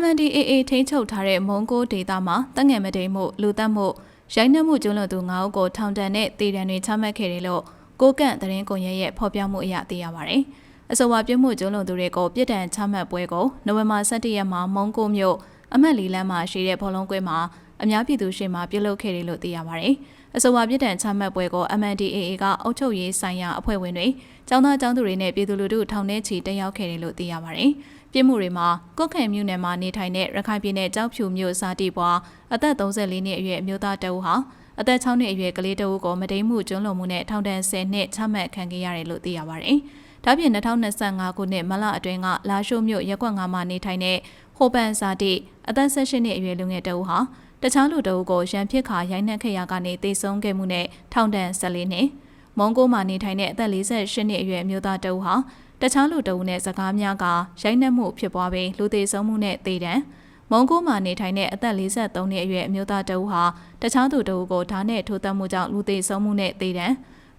MNDAA ထိန်းချုပ်ထားတဲ့မုံကိုဒေသမှာတငငယ်မတိန်မှုလူတက်မှုရိုင်းနှက်မှုကျူးလွန်သူ9ဦးကိုထောင်ဒဏ်နဲ့တည်တံတွေချမှတ်ခဲ့တယ်လို့ကိုကန့်သတင်းကွန်ရက်ရဲ့ဖော်ပြမှုအရသိရပါတယ်။အဆိုပါပြစ်မှုကျူးလွန်သူတွေကိုပြစ်ဒဏ်ချမှတ်ပွဲကိုနိုဝင်ဘာ17ရက်မှာမုံကိုမြို့အမတ်လီလန်းမှာရှိတဲ့ဘောလုံးကွင်းမှာ အများပြည်သူရှေ့မှာပြုလုပ်ခဲ့တယ်လို့သိရပါတယ်။အဆိုပါပြစ်ဒဏ်ချမှတ်ပွဲကို MNDAA ကအုပ်ချုပ်ရေးဆိုင်ရာအဖွဲ့ဝင်တွေကျောင်းသားကျောင်းသူတွေနဲ့ပြည်သူလူထုထောင်ထဲချီတက်ရောက်ခဲ့တယ်လို့သိရပါတယ်။ပြစ်မှုတွေမှာကုတ်ခဲမြို့နယ်မှာနေထိုင်တဲ့ရခိုင်ပြည်နယ်ကြောက်ဖြူမြို့စာတီပွားအသက်34နှစ်အရွယ်အမျိုးသားတအုပ်ဟာအသက်6နှစ်အရွယ်ကလေးတအုပ်ကိုမတိမ်မှုကျွန်းလွန်မှုနဲ့ထောင်ဒဏ်10နှစ်ချမှတ်ခံခဲ့ရတယ်လို့သိရပါတယ်။ဒါပြင်2025ခုနှစ်မလအတွင်းကလာရှိုးမြို့ရက်ကွက်9မှာနေထိုင်တဲ့ဟိုပန်စာတီအသက်18နှစ်အရွယ်လူငယ်တအုပ်ဟာ တခြားလူတအုပ်ကိုရန်ဖြစ်ခါရိုက်နှက်ခဲ့ရကနေတေဆုံးခဲ့မှုနဲ့ထောင်ဒဏ်14နှစ်မွန်ဂိုမှာနေထိုင်တဲ့အသက်48နှစ်အရွယ်အမျိုးသားတအုပ်ဟာတခြားလူတအုပ်နဲ့စကားများကရိုက်နှက်မှုဖြစ်ပွားပြီးလူသေးဆုံးမှုနဲ့သေဒဏ်မုံကိုမှာနေထိုင်တဲ့အသက်43နှစ်အရွယ်အမျိုးသားတအုပ်ဟာတခြားသူတအုပ်ကိုဓာတ်နဲ့ထိုးသက်မှုကြောင့်လူသေးဆုံးမှုနဲ့သေဒဏ်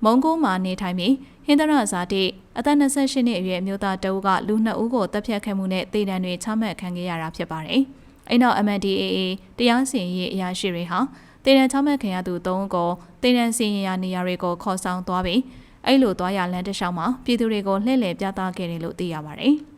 မုံကိုမှာနေထိုင်ပြီးဟင်္ဒရဇာတိအသက်28နှစ်အရွယ်အမျိုးသားတအုပ်ကလူနှစ်ဦးကိုတပ်ဖြတ်ခဲ့မှုနဲ့သေဒဏ်တွေချမှတ်ခံခဲ့ရတာဖြစ်ပါတယ်။ အဲ့နောက် MNDAA တရားစီရင်ရေးအရာရှိတွေဟာတေရန်ချမှတ်ခံရသူ၃ဦးကိုတေရန်စီရင်ရာနေရာတွေကိုခေါ်ဆောင်သွားပြီးအဲ့လိုသွားရလမ်းတစ်လျှောက်မှာပြည်သူတွေကိုလှည့်လည်ပြသခဲ့တယ်လို့သိရပါတယ်။